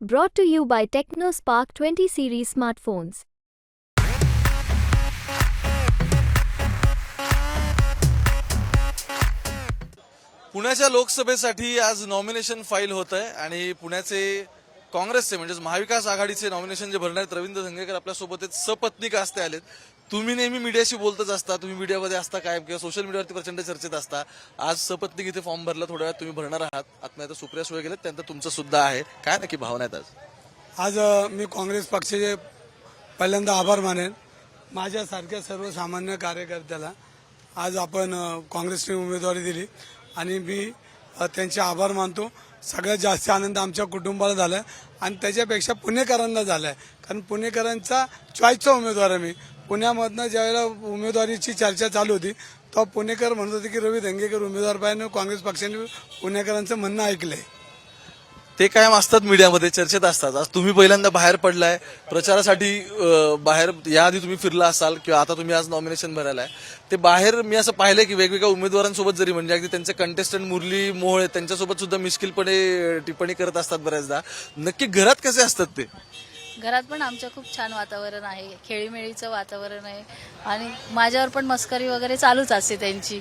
Brought to you by TechnoSpark 20 series smartphones. पुण्याच्या लोकसभेसाठी आज नॉमिनेशन फाईल होत आहे आणि पुण्याचे काँग्रेसचे म्हणजेच महाविकास आघाडीचे नॉमिनेशन जे भरणार रवींद्र धंगेकर आपल्यासोबत आहेत सपत्नीक असते आलेत तुम्ही नेहमी मीडियाशी बोलतच असता तुम्ही मीडियामध्ये असता काय किंवा सोशल मीडियावरती प्रचंड चर्चेत असता. आज सपत्नीक इथे फॉर्म भरला थोड्या वेळात तुम्ही भरणार आहात. आता सुप्रिया सुळे गेलेत त्यानंतर तुमचं सुद्धा आहे. काय नक्की भावना आहेत आज? आज मी काँग्रेस पक्षाचे पहिल्यांदा आभार मानेन. माझ्यासारख्या सर्वसामान्य कार्यकर्त्याला आज आपण काँग्रेसने उमेदवारी दिली. आणि मी त्यांचे आभार मानतो. सगळ्यात जास्त आनंद आमच्या कुटुंबाला झाला आणि त्याच्यापेक्षा पुणेकरांना झाला आहे कारण पुणेकरांचा चॉईसचा उमेदवार आहे मी. पुण्यामधनं ज्यावेळेला उमेदवारीची चर्चा चालू होती तेव्हा पुणेकर म्हणत होते की रवी धंगेकर उमेदवार पाहिजे काँग्रेस पक्षाने पुणेकरांचं म्हणणं ऐकलंय. ते कायम असतात मीडियामध्ये चर्चेत असतात. आज तुम्ही पहिल्यांदा बाहेर पडलाय प्रचारासाठी अं, बाहेर याआधी तुम्ही फिरला असाल किंवा आता तुम्ही आज नॉमिनेशन भरायला आहे ते बाहेर मी असं पाहिलं की वेगवेगळ्या उमेदवारांसोबत जरी म्हणजे अगदी त्यांचे कंटेस्टंट मुरली मोहळे त्यांच्यासोबत सुद्धा मिश्किलपणे टिप्पणी करत असतात बऱ्याचदा. नक्की घरात कसे असतात ते? घरात पण आमच्या खूप छान वातावरण आहे. खेळीमेळीचं वातावरण आहे. आणि माझ्यावर पण मस्करी वगैरे चालूच असते त्यांची.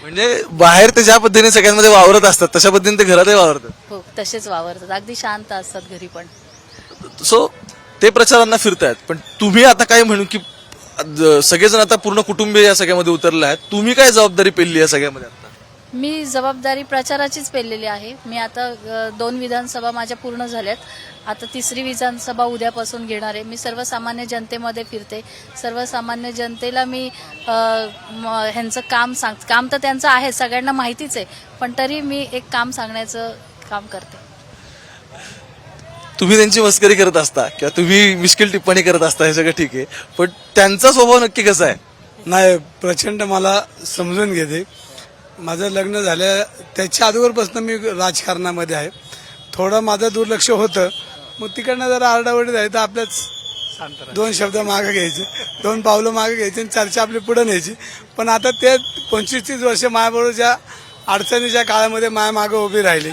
म्हणजे बाहेर ते ज्या पद्धतीने सगळ्यांमध्ये वावरत असतात तशा पद्धतीने ते घरातही वावरतात. हो तसेच वावरतात. अगदी शांत असतात घरी पण. सो ते प्रचारांना फिरतायत. पण तुम्ही आता काय म्हणू की सगळेजण आता पूर्ण कुटुंबीय या सगळ्यामध्ये उतरले आहेत. तुम्ही काय जबाबदारी पेलली या सगळ्यामध्ये? मी जबाबदारी प्रचाराचीच पेललेली आहे. मी आता दोन विधानसभा माझ्या पूर्ण झाल्यात. आता तिसरी विधानसभा उद्यापासून घेणार आहे. मी सर्वसामान्य जनतेमध्ये फिरते. सर्वसामान्य जनतेला म- ह्यांचं काम सांग काम तर त्यांचं आहे सगळ्यांना माहितीच आहे. पण तरी मी एक काम सांगण्याचं काम करते. तुम्ही त्यांची मस्करी करत असता किंवा तुम्ही मिश्किल टिप्पणी करत असता हे सगळं ठीक आहे. पण त्यांचा स्वभाव नक्की कसा आहे? नाही प्रचंड मला समजून घेते. माझं लग्न झालं त्याच्या अगोदरपासून मी राजकारणामध्ये आहे. थोडं माझं दुर्लक्ष होतं. मग तिकडनं जरा आरडाओरडी झाली तर आपल्याच दोन शब्द मागे घ्यायचे दोन पावलं मागे घ्यायची आणि चर्चा आपली पुढे न्यायची. पण आता ते पंचवीस तीस वर्ष माझ्याबरोबर ज्या अडचणीच्या काळामध्ये माया मागे उभी राहिली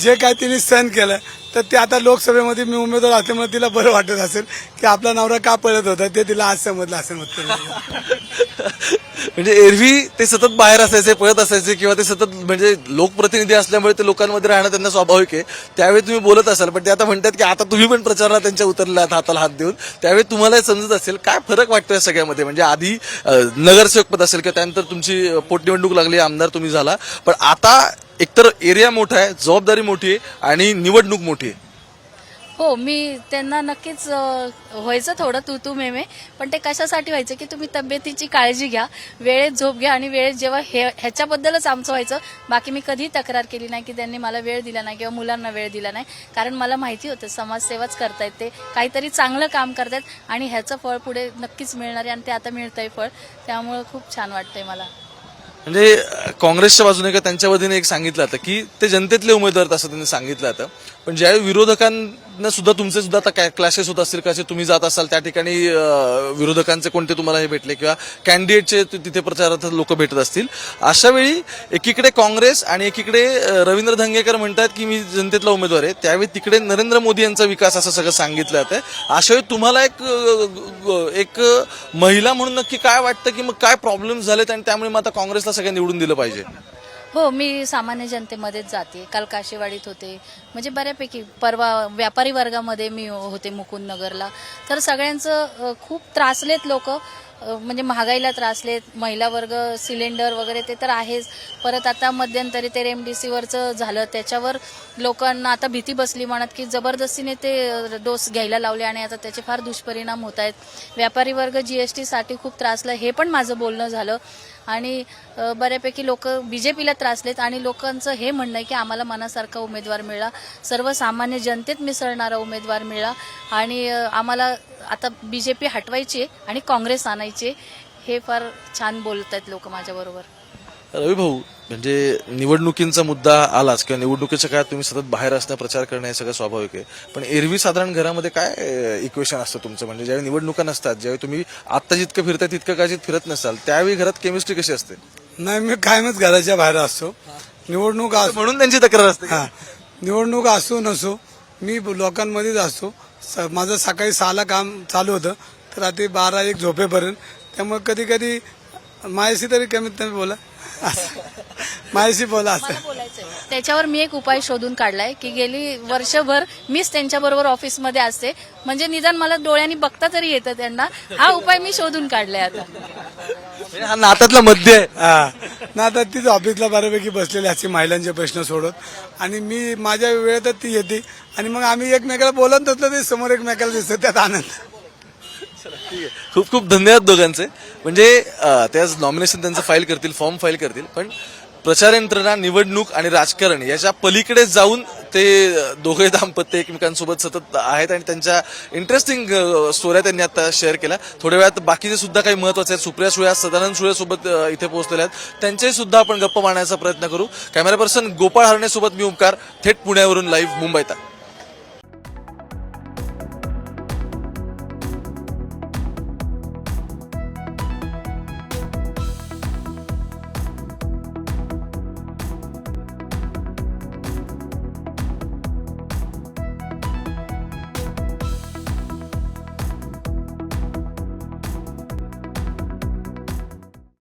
जे काय तिने सहन केलं तर ते आता लोकसभेमध्ये मी उमेदवार असल्यामुळे तिला बरं वाटत असेल की आपला नवरा का पळत होता ते तिला आज समजलं असेल मग म्हणजे एरवी ते सतत बाहेर असायचे पळत असायचे किंवा ते सतत म्हणजे लोकप्रतिनिधी असल्यामुळे ते लोकांमध्ये राहणं त्यांना स्वाभाविक आहे. त्यावेळी तुम्ही बोलत असाल पण ते आता म्हणतात की आता तुम्ही पण प्रचाराला त्यांच्या उतरला हाताला हात देऊन. त्यावेळी तुम्हाला समजत असेल काय फरक वाटतोय या सगळ्यामध्ये? म्हणजे आधी नगरसेवक पद असेल किंवा त्यानंतर तुमची पोटनिवडणूक लागली आमदार तुम्ही झाला. पण आता एकतर एरिया मोठा आहे जबाबदारी मोठी आहे आणि निवडणूक मोठी आहे. हो मी त्यांना नक्कीच व्हायचं थोडं तू तू मेमे पण ते कशासाठी व्हायचं की तुम्ही तब्येतीची काळजी घ्या वेळेत झोप घ्या आणि वेळेत जेव्हा हे ह्याच्याबद्दलच आमचं व्हायचं बाकी मी कधी तक्रार केली नाही की त्यांनी मला वेळ दिला नाही किंवा मुलांना वेळ दिला नाही कारण मला माहिती होतं समाजसेवाच करतायत ते काहीतरी चांगलं काम करतायत आणि ह्याचं फळ पुढे नक्कीच मिळणार आहे आणि ते आता मिळतंय फळ त्यामुळं खूप छान वाटतंय मला. म्हणजे काँग्रेसच्या बाजूने किंवा त्यांच्या वतीने एक सांगितलं होतं की ते जनतेतले उमेदवार असं त्यांनी सांगितलं होतं पण ज्यावेळी विरोधकांना सुद्धा तुमचे सुद्धा आता क्लासेस होत असतील कसे तुम्ही जात असाल त्या ठिकाणी विरोधकांचे कोणते तुम्हाला हे भेटले? किंवा कॅन्डिडेटचे तिथे प्रचारार्थ लोक भेटत असतील. अशा वेळी एकीकडे काँग्रेस आणि एकीकडे रवींद्र धंगेकर म्हणतात की मी जनतेतला उमेदवार आहे. त्यावेळी तिकडे नरेंद्र मोदी यांचा विकास असं सगळं सांगितलं जातं अशा वेळी तुम्हाला एक एक महिला म्हणून नक्की काय वाटतं की मग काय प्रॉब्लेम झालेत आणि त्यामुळे मग आता काँग्रेसला सगळं निवडून दिलं पाहिजे? हो मी सामान्य जनतेमध्येच जाते. काल काशीवाडीत होते. म्हणजे बऱ्यापैकी परवा व्यापारी वर्गामध्ये मी होते मुकुंद नगरला तर सगळ्यांचं खूप त्रासलेत लोक. म्हणजे महागाईला त्रासले महिला वर्ग सिलेंडर वगैरे ते तर आहेच. परत आता मध्यंतरी ते रेमडेसिवीरचं झालं. त्याच्यावर लोकांना आता भीती बसली म्हणत की जबरदस्तीने ते डोस घ्यायला लावले आणि आता त्याचे फार दुष्परिणाम होत आहेत. व्यापारी वर्ग जीएसटीसाठी खूप त्रासला हे पण माझं बोलणं झालं. आणि बऱ्यापैकी लोक बीजेपीला त्रासलेत आणि लोकांचं हे म्हणणं आहे की आम्हाला मनासारखा उमेदवार मिळाला सर्वसामान्य जनतेत मिसळणारा उमेदवार मिळाला आणि आम्हाला आता बीजेपी हटवायची आहे आणि काँग्रेस आणायची आहे. हे फार छान बोलत आहेत लोक माझ्याबरोबर. रवी भाऊ म्हणजे निवडणुकींचा मुद्दा आलाच किंवा निवडणुकीच्या काळात तुम्ही सतत बाहेर असणं प्रचार करणं हे सगळं स्वाभाविक आहे. पण एरवी साधारण घरामध्ये काय इक्वेशन असतं तुमचं? म्हणजे ज्यावेळी निवडणुका नसतात ज्यावेळी तुम्ही आत्ता जितकं फिरताय तितकं काळजीत फिरत नसाल त्यावेळी घरात केमिस्ट्री कशी असते? नाही मी कायमच घराच्या बाहेर असतो. निवडणूक असो म्हणून त्यांची तक्रार असते हा. निवडणूक असो नसो मी लोकांमध्येच असतो. स माझं सकाळी सहाला काम चालू होतं. तर रात्री बारा एक झोपेपर्यंत. त्यामुळे कधी कधी माझ्याशी तरी कमीत कमी बोला. माझ्याशी बोला असं. त्याच्यावर मी एक उपाय शोधून काढलाय की गेली वर्षभर मीच त्यांच्याबरोबर ऑफिसमध्ये असते. म्हणजे निदान मला डोळ्यांनी बघता तरी येतं त्यांना. हा उपाय मी शोधून काढलाय आता. म्हणजे हा नात्यातला मध्य आहे. हा. ना आता तीच ऑफिसला बऱ्यापैकी बसलेली असते महिलांचे प्रश्न सोडत आणि मी माझ्या वेळेतच ती येते. आणि मग आम्ही एकमेकाला बोलत होतो ते समोर एकमेकाला दिसतं त्यात आनंद. खूप खूप धन्यवाद दोघांचे. म्हणजे त्याच नॉमिनेशन त्यांचं फाईल करतील फॉर्म फाईल करतील पण प्रचार यंत्रणा निवडणूक आणि राजकारण याच्या पलीकडे जाऊन ते दोघे दाम्पत्य एकमेकांसोबत सतत आहेत आणि त्यांच्या इंटरेस्टिंग स्टोऱ्या त्यांनी आता शेअर केल्या थोड्या वेळात बाकीचे सुद्धा काही महत्त्वाचे आहेत. सुप्रिया सुळे सदानंद सुळे सोबत इथे पोहोचलेले आहेत. त्यांच्याही सुद्धा आपण गप्पा मारण्याचा प्रयत्न करू. कॅमेरा पर्सन गोपाळ हरणेसोबत मी उपकार थेट पुण्यावरून लाईव्ह मुंबईत